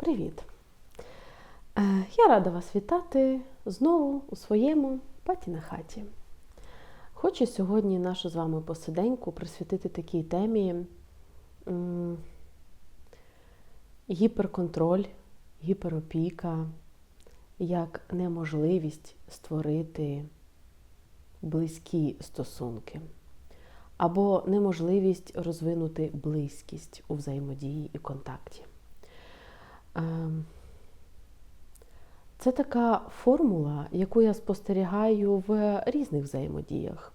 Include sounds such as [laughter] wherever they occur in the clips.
Привіт! Е, Я рада вас вітати знову у своєму паті на хаті. Хочу сьогодні нашу з вами посиденьку присвятити такій темі гіперконтроль, гіперопіка, як неможливість створити близькі стосунки або неможливість розвинути близькість у взаємодії і контакті. Ем, Це така формула, яку я спостерігаю в різних взаємодіях.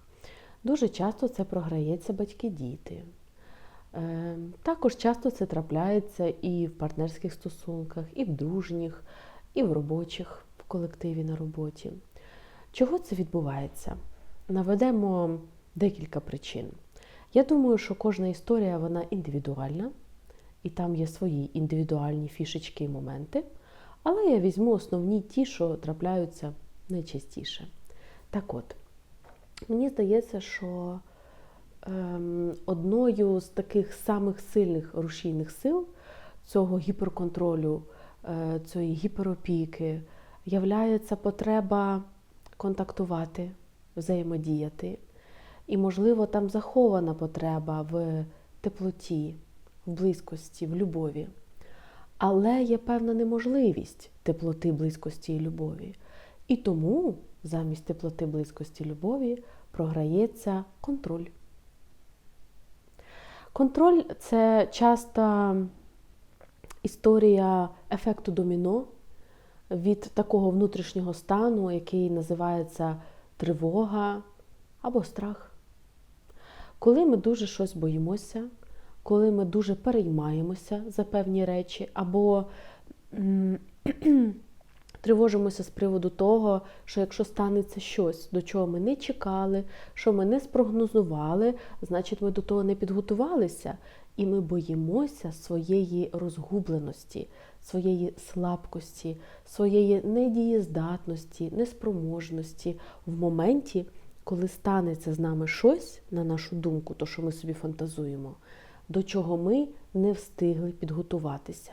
Дуже часто це програється батьки-діти. Ем, Також часто це трапляється і в партнерських стосунках, і в дружніх, і в робочих, в колективі на роботі. Чого це відбувається? Наведемо декілька причин. Я думаю, що кожна історія вона індивідуальна, і там є свої індивідуальні фішечки і моменти. Але я візьму основні ті, що трапляються найчастіше. Так от, мені здається, що ем, одною з таких самих сильних рушійних сил цього гіперконтролю, е, цієї гіперопіки, являється потреба контактувати, взаємодіяти. І, можливо, там захована потреба в теплоті, в близькості, в любові. Але є певна неможливість теплоти, близькості і любові. І тому замість теплоти, близькості любові програється контроль. Контроль це часто історія ефекту доміно від такого внутрішнього стану, який називається тривога або страх. Коли ми дуже щось боїмося, коли ми дуже переймаємося за певні речі, або [clears throat] тривожимося з приводу того, що якщо станеться щось, до чого ми не чекали, що ми не спрогнозували, значить ми до того не підготувалися. І ми боїмося своєї розгубленості, своєї слабкості, своєї недієздатності, неспроможності в моменті, коли станеться з нами щось, на нашу думку, то що ми собі фантазуємо, до чого ми не встигли підготуватися.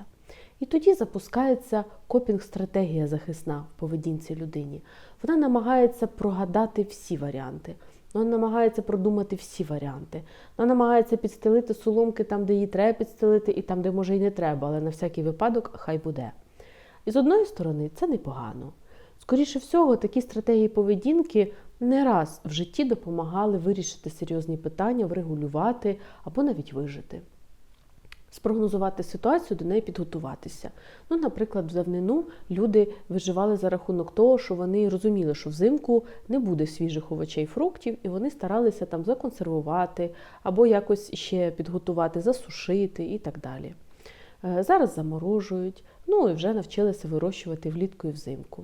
І тоді запускається копінг-стратегія захисна в поведінці людині. Вона намагається прогадати всі варіанти. Вона намагається продумати всі варіанти. Вона намагається підстелити соломки там, де їй треба підстелити, і там, де може і не треба, але на всякий випадок хай буде. І з одної сторони, це непогано. Скоріше всього, такі стратегії поведінки не раз в житті допомагали вирішити серйозні питання, врегулювати або навіть вижити. Спрогнозувати ситуацію, до неї підготуватися. Ну, наприклад, в давнину люди виживали за рахунок того, що вони розуміли, що взимку не буде свіжих овочей фруктів, і вони старалися там законсервувати або якось ще підготувати, засушити і так далі. Е, Зараз заморожують, ну і вже навчилися вирощувати влітку і взимку.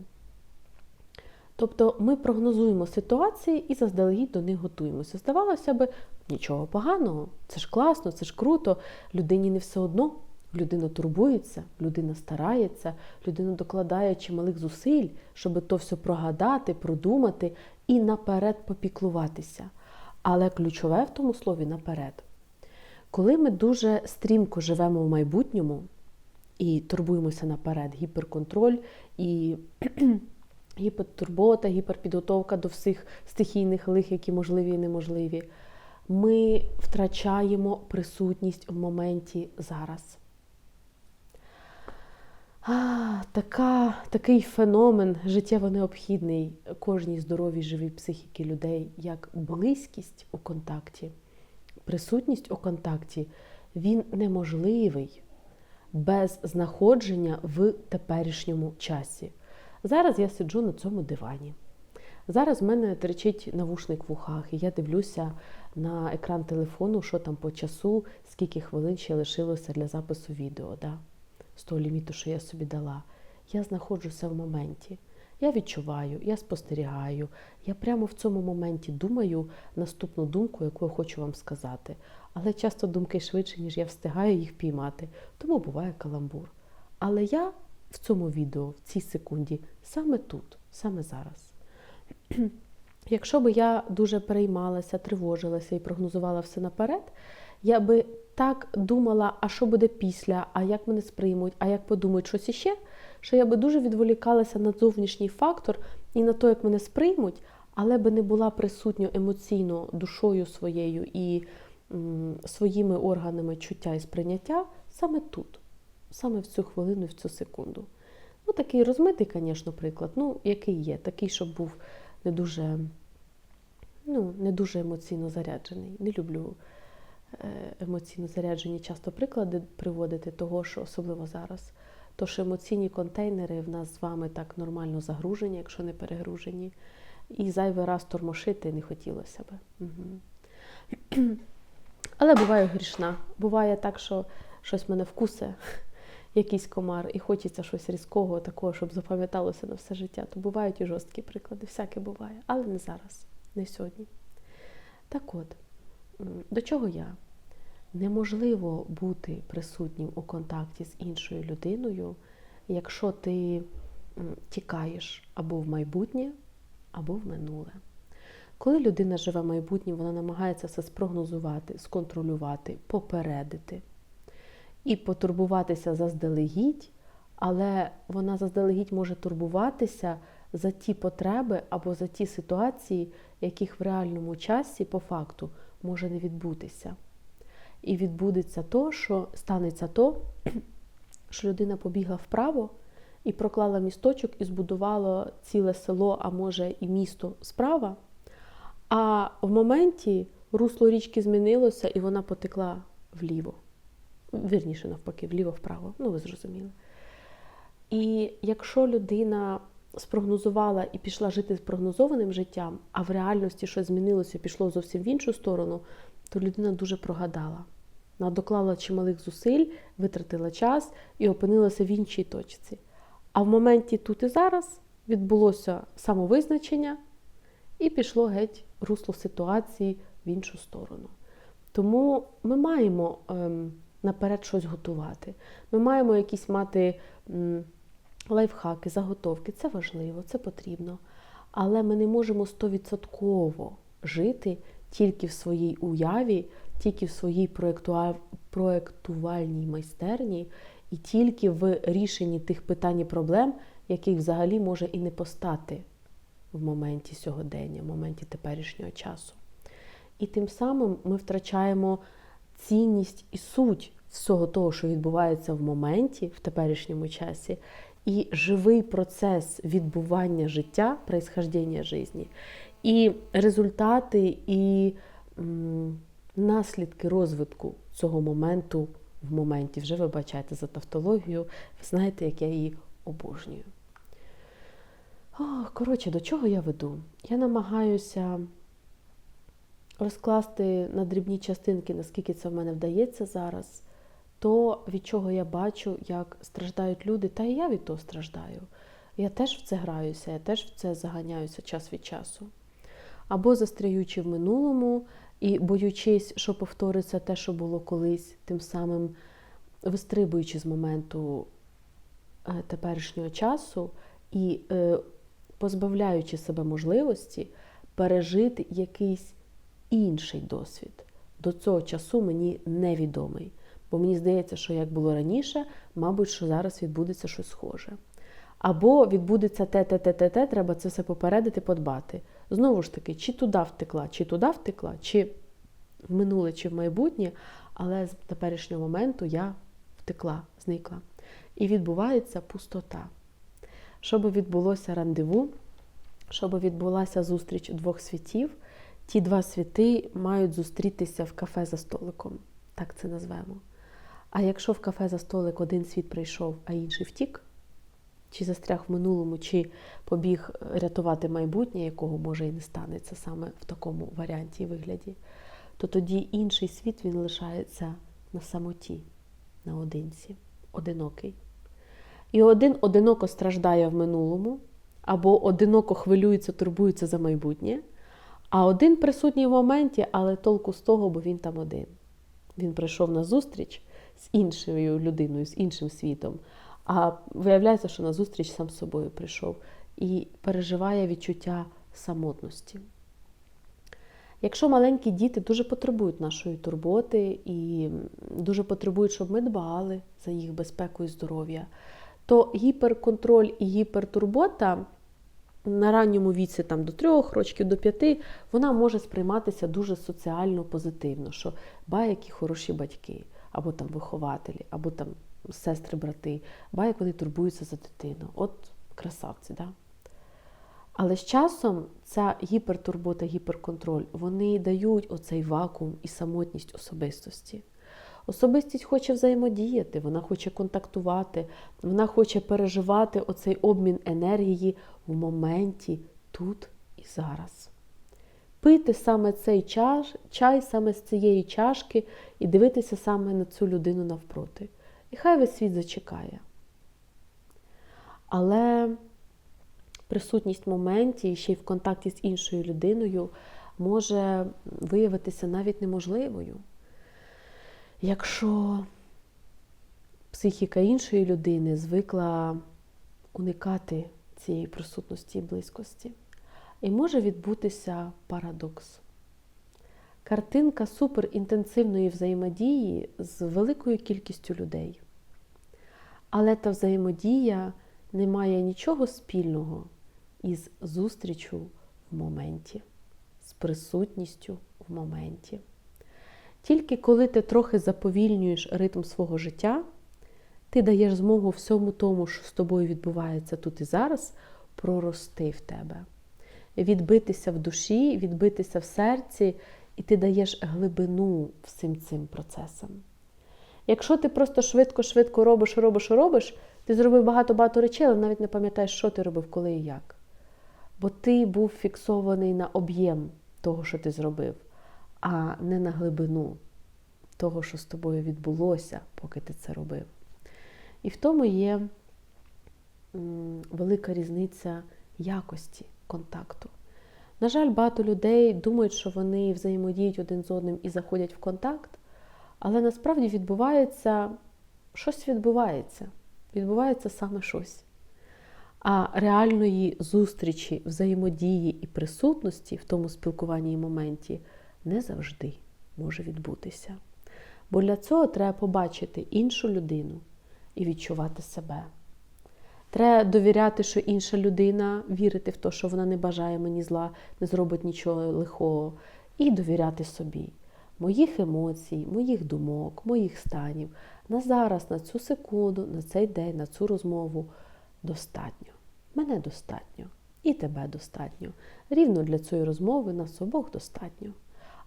Тобто ми прогнозуємо ситуації і заздалегідь до них готуємося. Здавалося б, нічого поганого, це ж класно, це ж круто. Людині не все одно. Людина турбується, людина старається, людина докладає чималих зусиль, щоб то все прогадати, продумати і наперед попіклуватися. Але ключове в тому слові наперед. Коли ми дуже стрімко живемо в майбутньому і турбуємося наперед, гіперконтроль і гіпертурбота, гіперпідготовка до всіх стихійних лих, які можливі і неможливі, ми втрачаємо присутність в моменті зараз. А, така, Такий феномен життєво необхідний кожній здоровій живій психіки людей, як близькість у контакті, присутність у контакті, він неможливий без знаходження в теперішньому часі. Зараз я сиджу на цьому дивані. Зараз в мене тричить навушник в ухах, і я дивлюся на екран телефону, що там по часу, скільки хвилин ще лишилося для запису відео, да? з того ліміту, що я собі дала. Я знаходжуся в моменті. Я відчуваю, я спостерігаю, я прямо в цьому моменті думаю наступну думку, яку я хочу вам сказати. Але часто думки швидше, ніж я встигаю їх піймати, тому буває каламбур. Але я в цьому відео, в цій секунді, саме тут, саме зараз. [clears throat] Якщо би я дуже переймалася, тривожилася і прогнозувала все наперед, я би так думала, а що буде після, а як мене сприймуть, а як подумають щось іще, що я би дуже відволікалася на зовнішній фактор і на те, як мене сприймуть, але би не була присутньо емоційно душою своєю і м, своїми органами чуття і сприйняття саме тут, саме в цю хвилину в цю секунду. Ну, такий розмитий, звісно, приклад, ну, який є, такий, щоб був не дуже, ну, не дуже емоційно заряджений. Не люблю е, емоційно заряджені часто приклади приводити, того, що особливо зараз. То, що емоційні контейнери в нас з вами так нормально загружені, якщо не перегружені, і зайвий раз тормошити не хотілося би. Угу. [clears throat] Але буваю грішна. Буває так, що щось мене вкусе, якийсь комар, і хочеться щось різкого, такого, щоб запам'яталося на все життя. То бувають і жорсткі приклади, всяке буває, але не зараз, не сьогодні. Так от, до чого я? Неможливо бути присутнім у контакті з іншою людиною, якщо ти тікаєш або в майбутнє, або в минуле. Коли людина живе майбутнім, вона намагається все спрогнозувати, сконтролювати, попередити і потурбуватися заздалегідь, але вона заздалегідь може турбуватися за ті потреби або за ті ситуації, яких в реальному часі, по факту, може не відбутися. І відбудеться то, що станеться то, [clears throat] що людина побігла вправо і проклала місточок і збудувала ціле село, а може і місто справа. А в моменті русло річки змінилося і вона потекла вліво. Вірніше, навпаки, вліво-вправо. Ну, ви зрозуміли. І якщо людина спрогнозувала і пішла жити з прогнозованим життям, а в реальності щось змінилося пішло зовсім в іншу сторону, то людина дуже прогадала. Вона доклала чималих зусиль, витратила час і опинилася в іншій точці. А в моменті тут і зараз відбулося самовизначення і пішло геть русло ситуації в іншу сторону. Тому ми маємо ем, наперед щось готувати. Ми маємо якісь мати лайфхаки, заготовки. Це важливо, це потрібно. Але ми не можемо стовідсотково жити тільки в своїй уяві, тільки в своїй проєктувальній майстерні і тільки в рішенні тих питань і проблем, яких взагалі може і не постати в моменті сьогодення, в моменті теперішнього часу. І тим самим ми втрачаємо цінність і суть всього того, що відбувається в моменті, в теперішньому часі, і живий процес відбування життя, происхождення житті, і результати, і м, наслідки розвитку цього моменту в моменті. Вже вибачайте за тавтологію, ви знаєте, як я її обожнюю. Коротше, до чого я веду? Я намагаюся розкласти на дрібні частинки, наскільки це в мене вдається зараз, то, від чого я бачу, як страждають люди, та і я від того страждаю. Я теж в це граюся, я теж в це заганяюся час від часу. Або застряючи в минулому і боючись, що повториться те, що було колись, тим самим вистрибуючи з моменту е, теперішнього часу і е, позбавляючи себе можливості пережити якийсь інший досвід. До цього часу мені невідомий. Бо мені здається, що як було раніше, мабуть, що зараз відбудеться щось схоже. Або відбудеться те, те, те, те, те, треба це все попередити, подбати. Знову ж таки, чи туди втекла, чи туди втекла, чи в минуле, чи в майбутнє, але з теперішнього моменту я втекла, зникла. І відбувається пустота. Щоб відбулося рандеву, щоб відбулася зустріч двох світів, ті два світи мають зустрітися в кафе за столиком. Так це назвемо. А якщо в кафе за столик один світ прийшов, а інший втік, чи застряг в минулому, чи побіг рятувати майбутнє, якого може і не станеться саме в такому варіанті і вигляді, то тоді інший світ він лишається на самоті, наодинці, одинокий. І один одиноко страждає в минулому, або одиноко хвилюється, турбується за майбутнє, а один присутній в моменті, але толку з того, бо він там один. Він прийшов на зустріч з іншою людиною, з іншим світом. А виявляється, що на зустріч сам з собою прийшов і переживає відчуття самотності. Якщо маленькі діти дуже потребують нашої турботи і дуже потребують, щоб ми дбали за їх безпеку і здоров'я, то гіперконтроль і гіпертурбота на ранньому віці, там до трьох років, до п'яти, вона може сприйматися дуже соціально позитивно, що ба, які хороші батьки, або там вихователі, або там сестри, брати, ба, як вони турбуються за дитину. От красавці, да? Але з часом ця гіпертурбота, гіперконтроль, вони дають оцей вакуум і самотність особистості. Особистість хоче взаємодіяти, вона хоче контактувати, вона хоче переживати оцей обмін енергії в моменті тут і зараз. Пити саме цей чаш, чай саме з цієї чашки і дивитися саме на цю людину навпроти. І хай весь світ зачекає. Але присутність в моменті, ще й в контакті з іншою людиною, може виявитися навіть неможливою. Якщо психіка іншої людини звикла уникати цієї присутності і близькості, і може відбутися парадокс. Картинка суперінтенсивної взаємодії з великою кількістю людей. Але та взаємодія не має нічого спільного із зустрічю в моменті, з присутністю в моменті. Тільки коли ти трохи заповільнюєш ритм свого життя, ти даєш змогу всьому тому, що з тобою відбувається тут і зараз, прорости в тебе, відбитися в душі, відбитися в серці, і ти даєш глибину всім цим процесам. Якщо ти просто швидко-швидко робиш, робиш, робиш, ти зробив багато-багато речей, але навіть не пам'ятаєш, що ти робив, коли і як. Бо ти був фіксований на об'єм того, що ти зробив а не на глибину того, що з тобою відбулося, поки ти це робив. І в тому є велика різниця якості контакту. На жаль, багато людей думають, що вони взаємодіють один з одним і заходять в контакт, але насправді відбувається щось відбувається. Відбувається саме щось. А реальної зустрічі, взаємодії і присутності в тому спілкуванні і моменті не завжди може відбутися. Бо для цього треба побачити іншу людину і відчувати себе. Треба довіряти, що інша людина, вірити в те, що вона не бажає мені зла, не зробить нічого лихого, і довіряти собі, моїх емоцій, моїх думок, моїх станів на зараз, на цю секунду, на цей день, на цю розмову достатньо. Мене достатньо, і тебе достатньо. Рівно для цієї розмови нас обох достатньо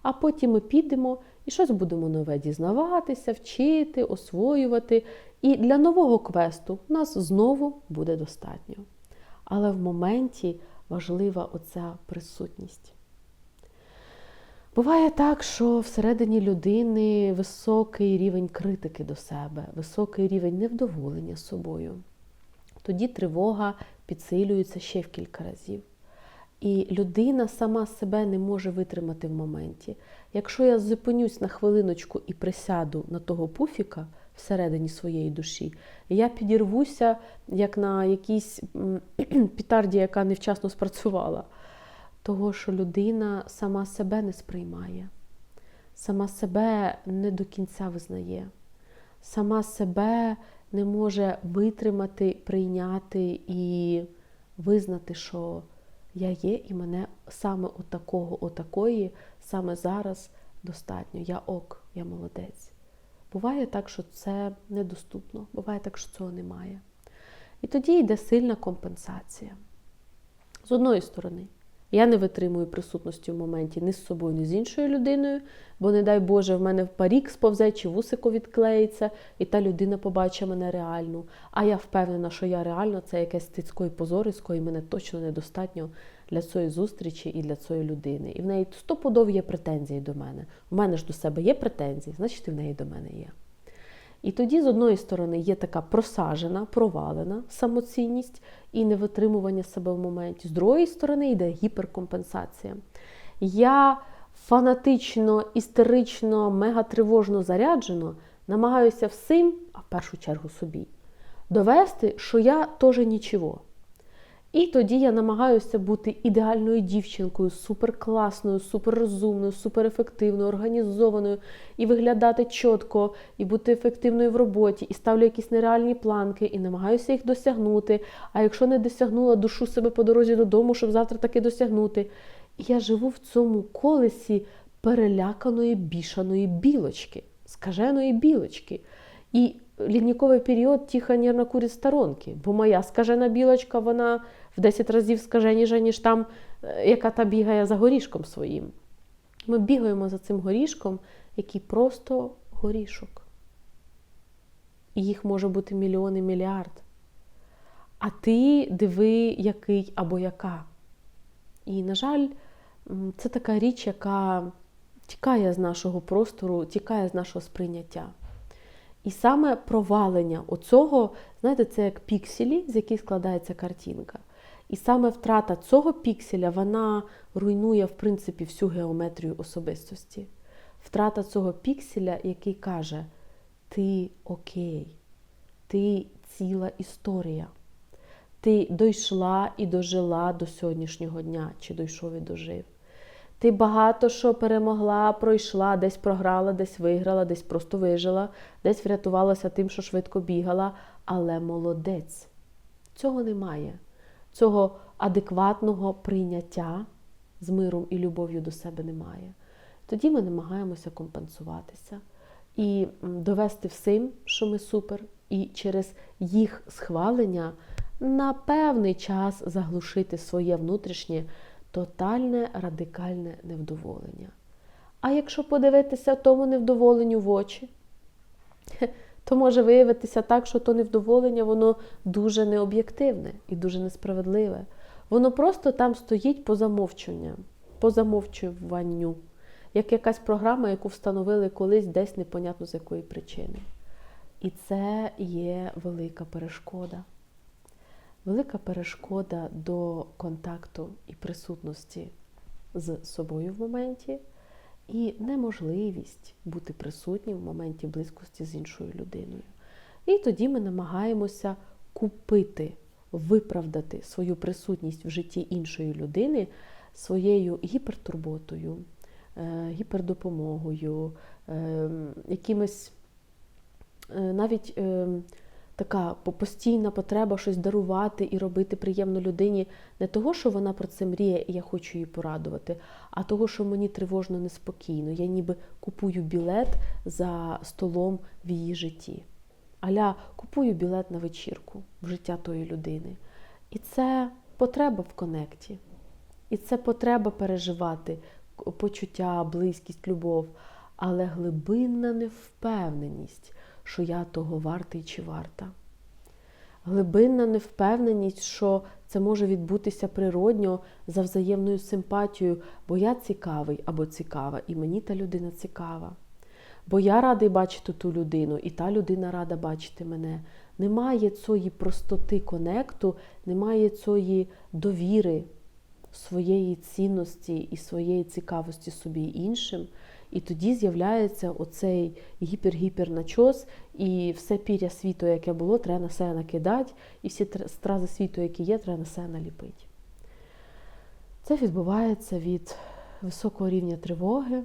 а потім ми підемо і щось будемо нове дізнаватися, вчити, освоювати. І для нового квесту нас знову буде достатньо. Але в моменті важлива оця присутність. Буває так, що всередині людини високий рівень критики до себе, високий рівень невдоволення собою. Тоді тривога підсилюється ще в кілька разів. І людина сама себе не може витримати в моменті. Якщо я зупинюсь на хвилиночку і присяду на того пуфіка всередині своєї душі, я підірвуся, як на якійсь [clears throat] пітарді, яка невчасно спрацювала. Того, що людина сама себе не сприймає, сама себе не до кінця визнає, сама себе не може витримати, прийняти і визнати, що я є, і мене саме отакого, отакої, саме зараз достатньо. Я ок, я молодець. Буває так, що це недоступно, буває так, що цього немає. І тоді йде сильна компенсація. З одної сторони, я не витримую присутності в моменті ні з собою, ні з іншою людиною, бо, не дай Боже, в мене парік сповзе чи вусико відклеїться, і та людина побачить мене реальну. А я впевнена, що я реально це якесь стицько і позорисько, і мене точно недостатньо для цієї зустрічі і для цієї людини. І в неї стопудов є претензії до мене. У мене ж до себе є претензії, значить і в неї до мене є. І тоді, з одної сторони, є така просажена, провалена самоцінність і невитримування себе в моменті. З другої сторони, йде гіперкомпенсація. Я фанатично, істерично, мегатривожно заряджено намагаюся всім, а в першу чергу собі, довести, що я теж нічого. І тоді я намагаюся бути ідеальною дівчинкою, суперкласною, суперрозумною, суперефективною, організованою, і виглядати чітко, і бути ефективною в роботі, і ставлю якісь нереальні планки, і намагаюся їх досягнути. А якщо не досягнула, душу себе по дорозі додому, щоб завтра таки досягнути. І я живу в цьому колесі переляканої бішаної білочки, скаженої білочки. І лідниковий період тихо нервно курить сторонки, бо моя скажена білочка, вона в 10 разів скаженіша, ніж там, е, яка та бігає за горішком своїм. Ми бігаємо за цим горішком, який просто горішок. І їх може бути мільйон і мільярд. А ти диви, який або яка. І, на жаль, це така річ, яка тікає з нашого простору, тікає з нашого сприйняття. І саме провалення оцього, знаєте, це як пікселі, з яких складається картинка. І саме втрата цього пікселя, вона руйнує, в принципі, всю геометрію особистості. Втрата цього пікселя, який каже: ти окей, ти ціла історія. Ти дійшла і дожила до сьогоднішнього дня, чи дійшов і дожив. Ти багато що перемогла, пройшла, десь програла, десь виграла, десь просто вижила, десь врятувалася тим, що швидко бігала, але молодець. Цього немає. Цього адекватного прийняття з миром і любов'ю до себе немає. Тоді ми намагаємося компенсуватися і довести всім, що ми супер, і через їх схвалення на певний час заглушити своє внутрішнє тотальне радикальне невдоволення. А якщо подивитися тому невдоволенню в очі, то може виявитися так, що то невдоволення, воно дуже необ'єктивне і дуже несправедливе. Воно просто там стоїть по замовчуванню, по замовчуванню, як якась програма, яку встановили колись десь непонятно з якої причини. І це є велика перешкода. Велика перешкода до контакту і присутності з собою в моменті, і неможливість бути присутнім в моменті близькості з іншою людиною. І тоді ми намагаємося купити, виправдати свою присутність в житті іншої людини своєю гіпертурботою, е, гіпердопомогою, е, якимось е, навіть така постійна потреба щось дарувати і робити приємно людині не того, що вона про це мріє, і я хочу її порадувати, а того, що мені тривожно неспокійно. Я ніби купую білет за столом в її житті. Аля купую білет на вечірку в життя тої людини. І це потреба в конекті. І це потреба переживати почуття, близькість, любов, але глибинна невпевненість що я того вартий чи варта. Глибинна невпевненість, що це може відбутися природньо за взаємною симпатією, бо я цікавий або цікава, і мені та людина цікава. Бо я радий бачити ту людину, і та людина рада бачити мене. Немає цієї простоти конекту, немає цієї довіри своєї цінності і своєї цікавості собі іншим. І тоді з'являється оцей гіпер-гіпер-начос, і все пір'я світу, яке було, треба на себе накидати, і всі стрази світу, які є, треба на себе наліпити. Це відбувається від високого рівня тривоги,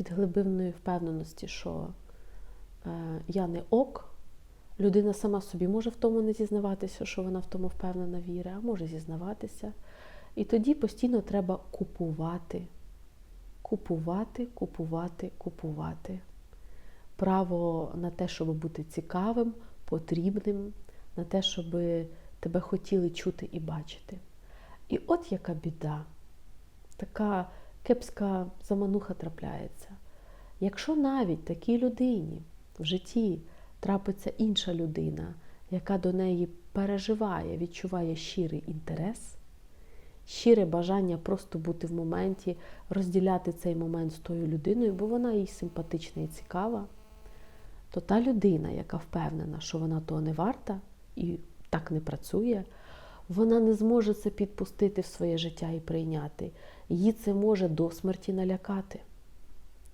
від глибинної впевненості, що е, я не ок. Людина сама собі може в тому не зізнаватися, що вона в тому впевнена віра, а може зізнаватися. І тоді постійно треба купувати купувати, купувати, купувати. Право на те, щоб бути цікавим, потрібним, на те, щоб тебе хотіли чути і бачити. І от яка біда, така кепська замануха трапляється. Якщо навіть такій людині в житті трапиться інша людина, яка до неї переживає, відчуває щирий інтерес, щире бажання просто бути в моменті, розділяти цей момент з тою людиною, бо вона їй симпатична і цікава, то та людина, яка впевнена, що вона того не варта і так не працює, вона не зможе це підпустити в своє життя і прийняти. Її це може до смерті налякати.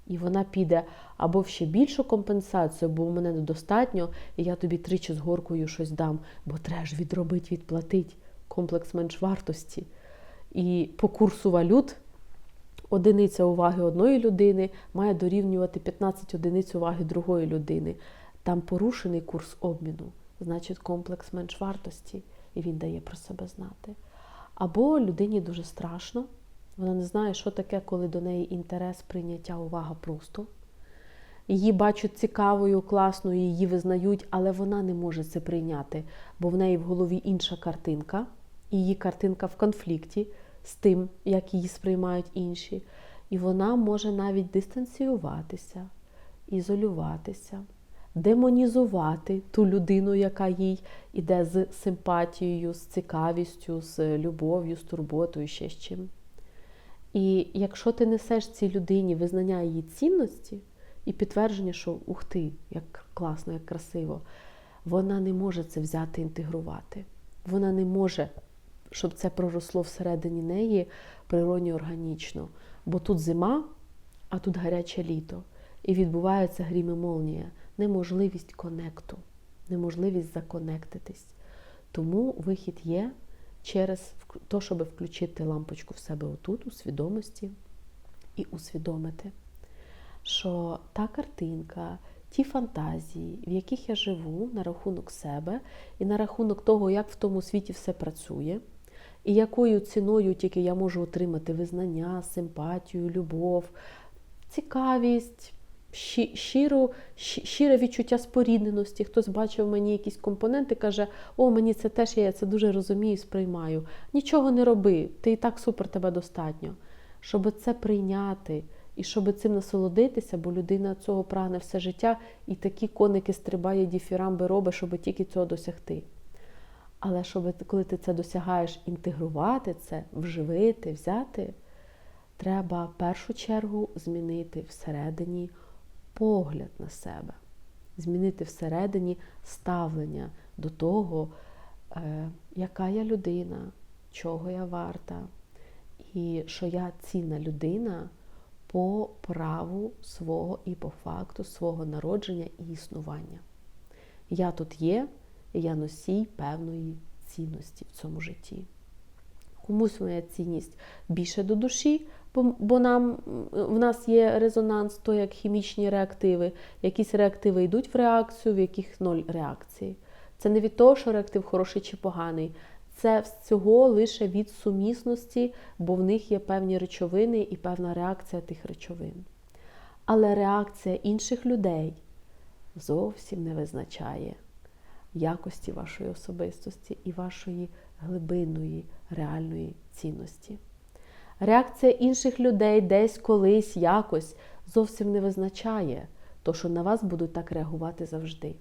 І вона піде або в ще більшу компенсацію, бо у мене недостатньо, і я тобі тричі з горкою щось дам, бо треба ж відробити, відплатить. комплекс меншвартості. І по курсу валют одиниця уваги одної людини має дорівнювати 15 одиниць уваги другої людини. Там порушений курс обміну, значить комплекс меншвартості, і він дає про себе знати. Або людині дуже страшно, вона не знає, що таке, коли до неї інтерес, прийняття, увага просто. Її бачать цікавою, класною, її визнають, але вона не може це прийняти, бо в неї в голові інша картинка, її картинка в конфлікті з тим, як її сприймають інші. І вона може навіть дистанціюватися, ізолюватися, демонізувати ту людину, яка їй іде з симпатією, з цікавістю, з любов'ю, з турботою, ще з чим. І якщо ти несеш цій людині визнання її цінності і підтвердження, що ух ти, як класно, як красиво, вона не може це взяти інтегрувати. Вона не може, щоб це проросло всередині неї природньо органічно. Бо тут зима, а тут гаряче літо. І відбувається грім і молнія, неможливість конекту, неможливість законектитись. Тому вихід є через те, щоб включити лампочку в себе отут, у свідомості, і усвідомити, що та картинка, ті фантазії, в яких я живу на рахунок себе, і на рахунок того, як в тому світі все працює, і якою ціною тільки я можу отримати визнання, симпатію, любов, цікавість. Щиро, щире відчуття спорідненості. Хтось бачив мені якісь компоненти, каже, о, мені це теж я це дуже розумію, сприймаю. Нічого не роби, ти і так супер тебе достатньо. Щоб це прийняти і щоб цим насолодитися, бо людина цього прагне все життя, і такі коники стрибає, діфірамби робить, щоб тільки цього досягти. Але щоб коли ти це досягаєш, інтегрувати це, вживити, взяти, треба в першу чергу змінити всередині погляд на себе, змінити всередині ставлення до того, е, яка я людина, чого я варта, і що я цінна людина по праву свого і по факту свого народження і існування. Я тут є, і я носій певної цінності в цьому житті. Комусь моя цінність більше до душі, бо, нам, в нас є резонанс, то як хімічні реактиви. Якісь реактиви йдуть в реакцію, в яких ноль реакції. Це не від того, що реактив хороший чи поганий. Це всього лише від сумісності, бо в них є певні речовини і певна реакція тих речовин. Але реакція інших людей зовсім не визначає якості вашої особистості і вашої глибинної реальної цінності. Реакція інших людей десь колись якось зовсім не визначає, то, що на вас будуть так реагувати завжди.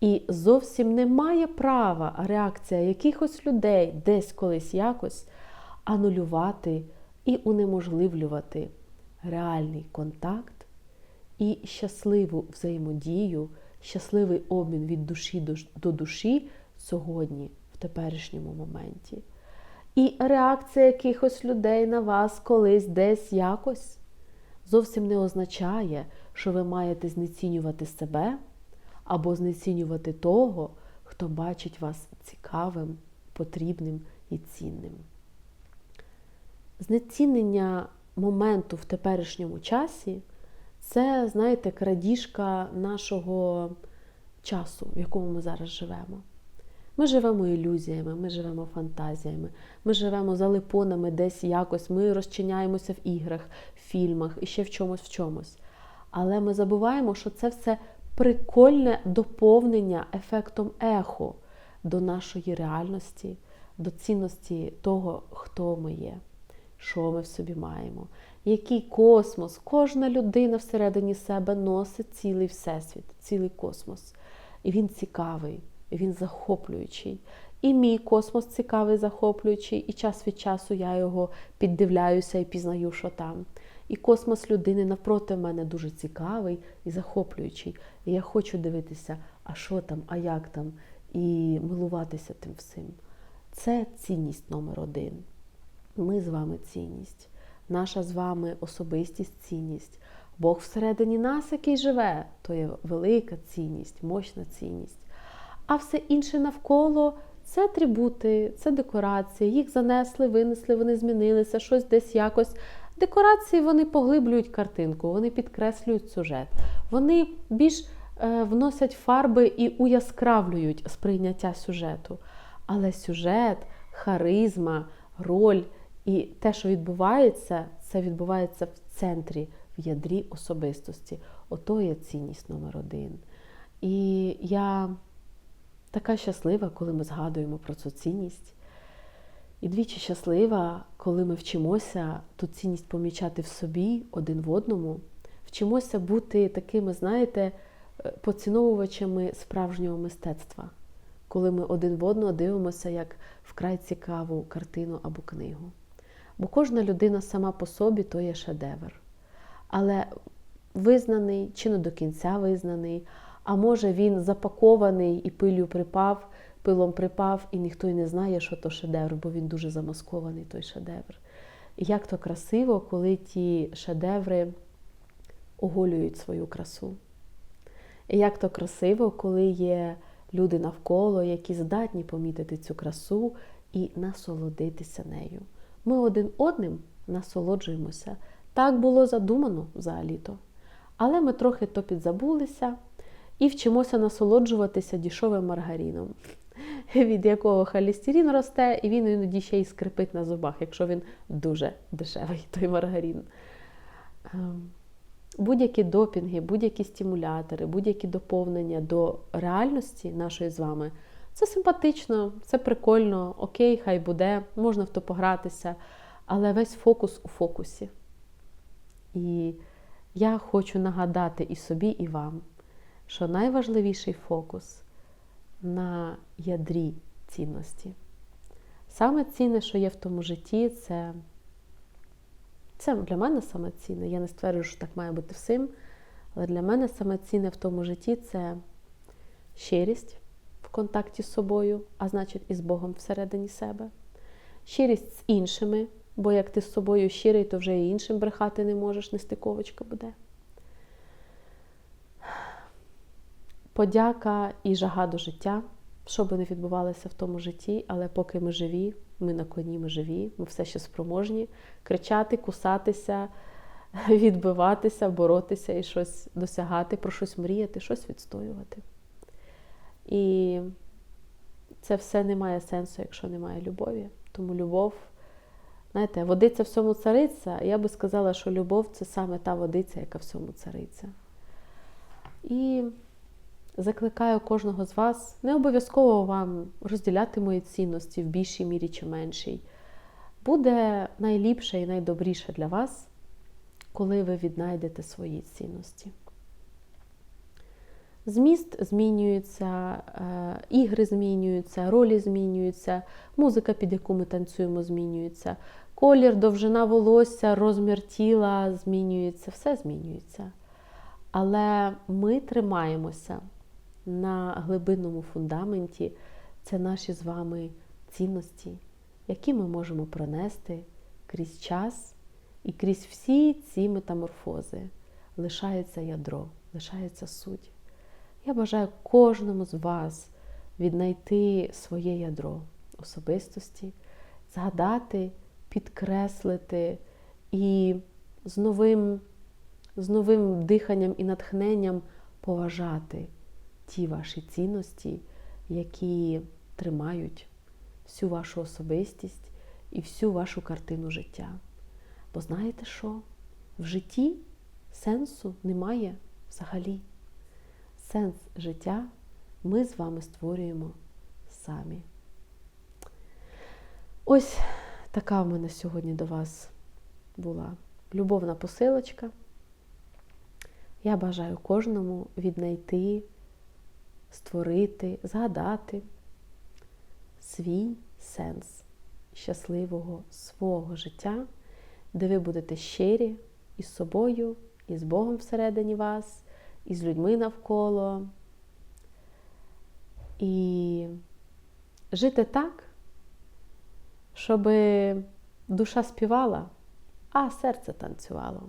І зовсім не має права реакція якихось людей десь колись якось анулювати і унеможливлювати реальний контакт і щасливу взаємодію, щасливий обмін від душі до душі сьогодні, в теперішньому моменті. І реакція якихось людей на вас колись десь якось зовсім не означає, що ви маєте знецінювати себе або знецінювати того, хто бачить вас цікавим, потрібним і цінним. Знецінення моменту в теперішньому часі це, знаєте, крадіжка нашого часу, в якому ми зараз живемо. Ми живемо ілюзіями, ми живемо фантазіями, ми живемо залипонами десь якось, ми розчиняємося в іграх, в фільмах і ще в чомусь в чомусь. Але ми забуваємо, що це все прикольне доповнення ефектом ехо до нашої реальності, до цінності того, хто ми є, що ми в собі маємо, який космос, кожна людина всередині себе носить цілий всесвіт, цілий космос. І він цікавий, він захоплюючий. І мій космос цікавий, захоплюючий, і час від часу я його піддивляюся і пізнаю, що там. І космос людини навпроти мене дуже цікавий і захоплюючий. І я хочу дивитися, а що там, а як там, і милуватися тим всім. Це цінність номер один. Ми з вами цінність, наша з вами особистість, цінність. Бог всередині нас, який живе, то є велика цінність, мощна цінність. А все інше навколо Це атрибути, це декорації, їх занесли, винесли, вони змінилися, щось десь якось. Декорації вони поглиблюють картинку, вони підкреслюють сюжет, вони більш е, вносять фарби і уяскравлюють сприйняття сюжету. Але сюжет, харизма, роль і те, що відбувається, це відбувається в центрі, в ядрі особистості. Ото є цінність номер один. І я така щаслива, коли ми згадуємо про цю цінність. І двічі щаслива, коли ми вчимося ту цінність помічати в собі один в одному, вчимося бути такими, знаєте, поціновувачами справжнього мистецтва, коли ми один в одного дивимося як вкрай цікаву картину або книгу. Бо кожна людина сама по собі то є шедевр. Але визнаний чи не до кінця визнаний, а може він запакований і пилю припав, пилом припав, і ніхто й не знає, що то шедевр, бо він дуже замаскований, той шедевр. Як то красиво, коли ті шедеври оголюють свою красу. І як то красиво, коли є люди навколо, які здатні помітити цю красу і насолодитися нею. Ми один одним насолоджуємося. Так було задумано взагалі-то. Але ми трохи то підзабулися і вчимося насолоджуватися дішовим маргаріном, [laughs] від якого холестерин росте, і він іноді ще й скрипить на зубах, якщо він дуже дешевий, той маргарин. Ем, будь-які допінги, будь-які стимулятори, будь-які доповнення до реальності нашої з вами це симпатично, це прикольно, окей, хай буде, можна в то погратися, але весь фокус у фокусі. І я хочу нагадати і собі, і вам, що найважливіший фокус на ядрі цінності. Саме цінне, що є в тому житті, це це для мене саме цінне. Я не стверджую, що так має бути всім. Але для мене саме цінне в тому житті це щирість контакті з собою, а значить, і з Богом всередині себе, щирість з іншими. Бо як ти з собою щирий, то вже і іншим брехати не можеш, нестиковочка буде. Подяка і жага до життя, що би не відбувалося в тому житті, але поки ми живі, ми на коні, ми живі, ми все ще спроможні кричати, кусатися, [laughs] відбиватися, боротися і щось досягати, про щось мріяти, щось відстоювати. І це все не має сенсу, якщо немає любові. Тому любов. Знаєте, водиця всьому цариця, я би сказала, що любов це саме та водиця, яка всьому цариця. І закликаю кожного з вас, не обов'язково вам розділяти мої цінності в більшій мірі чи меншій. Буде найліпше і найдобріше для вас, коли ви віднайдете свої цінності. Зміст змінюється, е, ігри змінюються, ролі змінюються, музика, під яку ми танцюємо, змінюється, колір, довжина волосся, розмір тіла змінюється, все змінюється. Але ми тримаємося на глибинному фундаменті це наші з вами цінності, які ми можемо пронести крізь час і крізь всі ці метаморфози. Лишається ядро, лишається суть. Я бажаю кожному з вас віднайти своє ядро особистості, згадати, підкреслити і з новим, з новим диханням і натхненням поважати ті ваші цінності, які тримають всю вашу особистість і всю вашу картину життя. Бо знаєте що? В житті сенсу немає взагалі. Сенс життя ми з вами створюємо самі. Ось така в мене сьогодні до вас була любовна посилочка. Я бажаю кожному віднайти, створити, згадати свій сенс щасливого свого життя, де ви будете щирі із собою, і з Богом всередині вас і з людьми навколо. І жити так, щоб душа співала, а серце танцювало.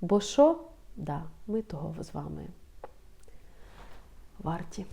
Бо що? Да, ми того з вами варті.